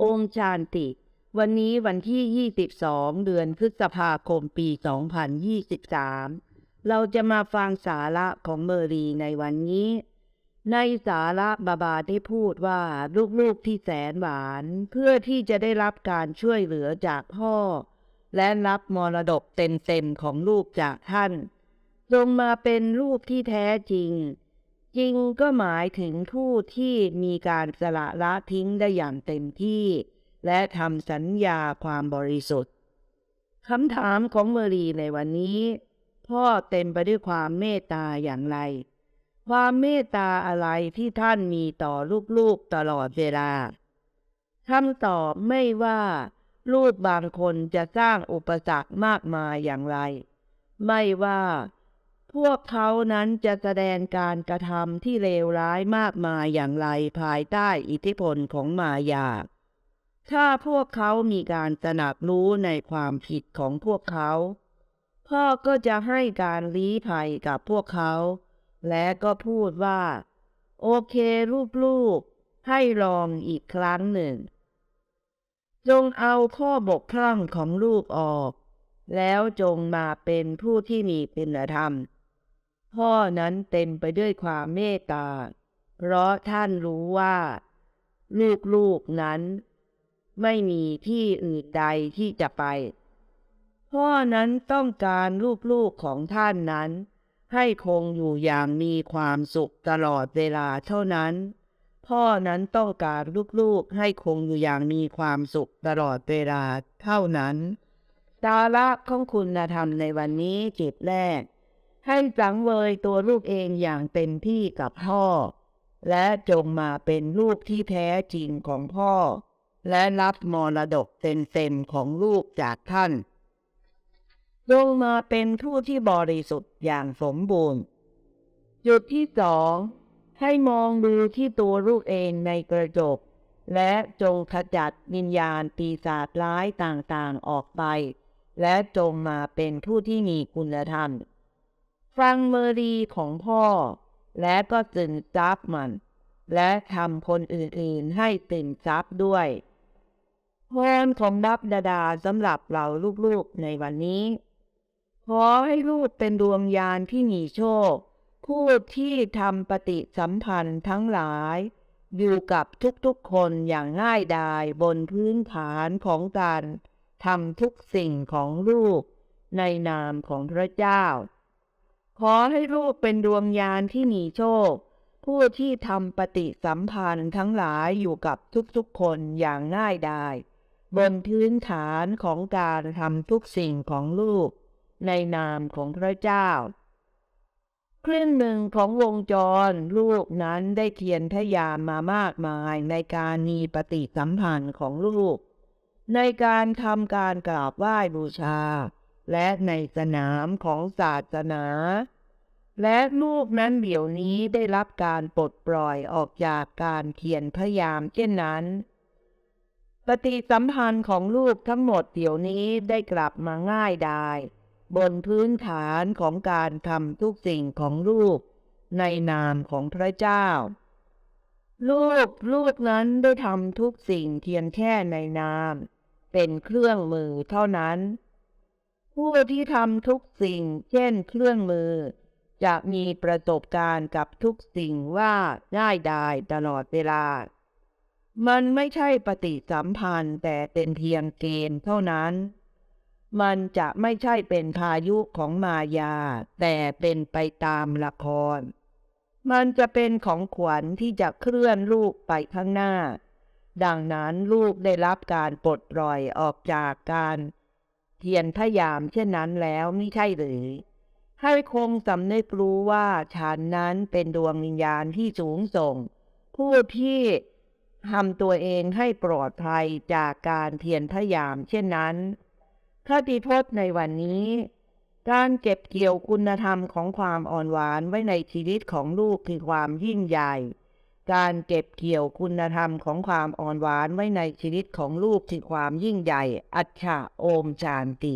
โอมชานติ วันนี้วันที่ 22 เดือนพฤษภาคมปี 2023 เราจะมาฟังสาระของเมอรีในวันนี้ ในสาระบาบาได้พูดว่าลูกๆที่แสนหวาน เพื่อที่จะได้รับการช่วยเหลือจากพ่อ และรับมรดกเต็มๆของลูกจากท่านจงมาเป็นลูกที่แท้จริง จริงก็หมายถึงผู้ที่มีการสละละทิ้งได้อย่างเต็มที่ และทำสัญญาความบริสุทธิ์คำถามของเมอรีในวันนี้ พ่อเต็มไปด้วยความเมตตาอย่างไร ความเมตตาอะไรที่ท่านมีต่อลูกๆตลอดเวลาคำตอบไม่ว่าลูกบางคนจะสร้างอุปสรรคมากมายอย่างไร ไม่ว่า พวกเขานั้นจะแสดงการกระทำที่เลวร้ายมากมายอย่างไรภายใต้อิทธิพลของมายา ถ้าพวกเขามีการตระหนักรู้ในความผิดของพวกเขา พ่อก็จะให้การลี้ภัยกับพวกเขา และก็พูดว่า โอเคลูกๆ ให้ลองอีกครั้งหนึ่ง จงเอาข้อบกพร่องของลูกออกแล้วจงมาเป็นผู้ที่มีคุณธรรม พ่อนั้นเต็มไปด้วยความเมตตา เพราะท่านรู้ว่า ลูกๆนั้น ไม่มีที่อื่นใดที่จะไป พ่อนั้นต้องการลูกๆของท่านนั้น ให้คงอยู่อย่างมีความสุขตลอดเวลาเท่านั้น พ่อนั้นต้องการลูกๆให้คงอยู่อย่างมีความสุขตลอดเวลาเท่านั้นสาระของคุณธรรมในวันนี้จิตแรก ให้สังเวยตัวลูกเองอย่างเต็มที่กับพ่อ และจงมาเป็นลูกที่แท้จริงของพ่อ และรับมรดกเต็มๆของลูกจากท่านจงมาเป็นผู้ที่บริสุทธิ์อย่างสมบูรณ์ จุดที่สองให้มองดูที่ตัวลูกเองในกระจก และจงขจัดวิญญาณปีศาจร้ายต่างๆออกไป และจงมาเป็นผู้ที่มีคุณธรรม ฟังเมอรีของพ่อ และก็ตื่นซับมัน และทำคนอื่นๆให้ตื่นซับด้วยพรของดับดาดาสำหรับเราลูกๆในวันนี้ ขอให้ลูกเป็นดวงยานที่มีโชค ผู้ที่ทำปฏิสัมพันธ์ทั้งหลาย อยู่กับทุกๆคนอย่างง่ายดายบนพื้นฐานของการทำทุกสิ่งของลูก ในนามของพระเจ้า ขอให้ลูกเป็นดวงยานที่มีโชค ผู้ที่ทำปฏิสัมพันธ์ทั้งหลายอยู่กับทุกๆคนอย่างง่ายดายบนพื้นฐานของการทำทุกสิ่งของลูก ในนามของพระเจ้าครึ่งหนึ่งของวงจรลูกนั้นได้เทียนทยานมามากมายในการมีปฏิสัมพันธ์ของลูก ในการทำการกราบไหว้บูชา และในสนามของศาสนา และลูกนั้นเดี๋ยวนี้ได้รับการปลดปล่อยออกจากการเขียนพยายามเช่นนั้น ปฏิสัมพันธ์ของลูกทั้งหมดเดี๋ยวนี้ได้กลับมาง่ายดายบนพื้นฐานของการทำทุกสิ่งของลูกในนามของพระเจ้า ลูกลูกนั้นได้ทำทุกสิ่งเพียงแค่ในนาม เป็นเครื่องมือเท่านั้น ผู้ที่ทำทุกสิ่ง เช่นเครื่องมือ จะมีประสบการณ์กับทุกสิ่งว่าง่ายดายตลอดเวลา มันไม่ใช่ปฏิสัมพันธ์แต่เป็นเพียงเกณฑ์เท่านั้น มันจะไม่ใช่เป็นพายุของมายา แต่เป็นไปตามละคร มันจะเป็นของขวัญที่จะเคลื่อนลูกไปข้างหน้า ดังนั้นลูกได้รับการปลดปล่อยออกจากการ เทียนพยายามเช่นนั้นแล้วไม่ใช่หรือให้คงสำนึกรู้ว่าฉันนั้นเป็นดวงวิญญาณที่สูงส่ง ผู้ที่ทำตัวเองให้ปลอดภัยจากการเทียนพยายามเช่นนั้นคติพจน์ในวันนี้ การเก็บเกี่ยวคุณธรรมของความอ่อนหวานไว้ในชีวิตของลูกคือความยิ่งใหญ่ การเก็บเกี่ยวคุณธรรมของความอ่อนหวานไว้ในชีวิตของลูกคือความยิ่งใหญ่ อัจฉาโอมจานติ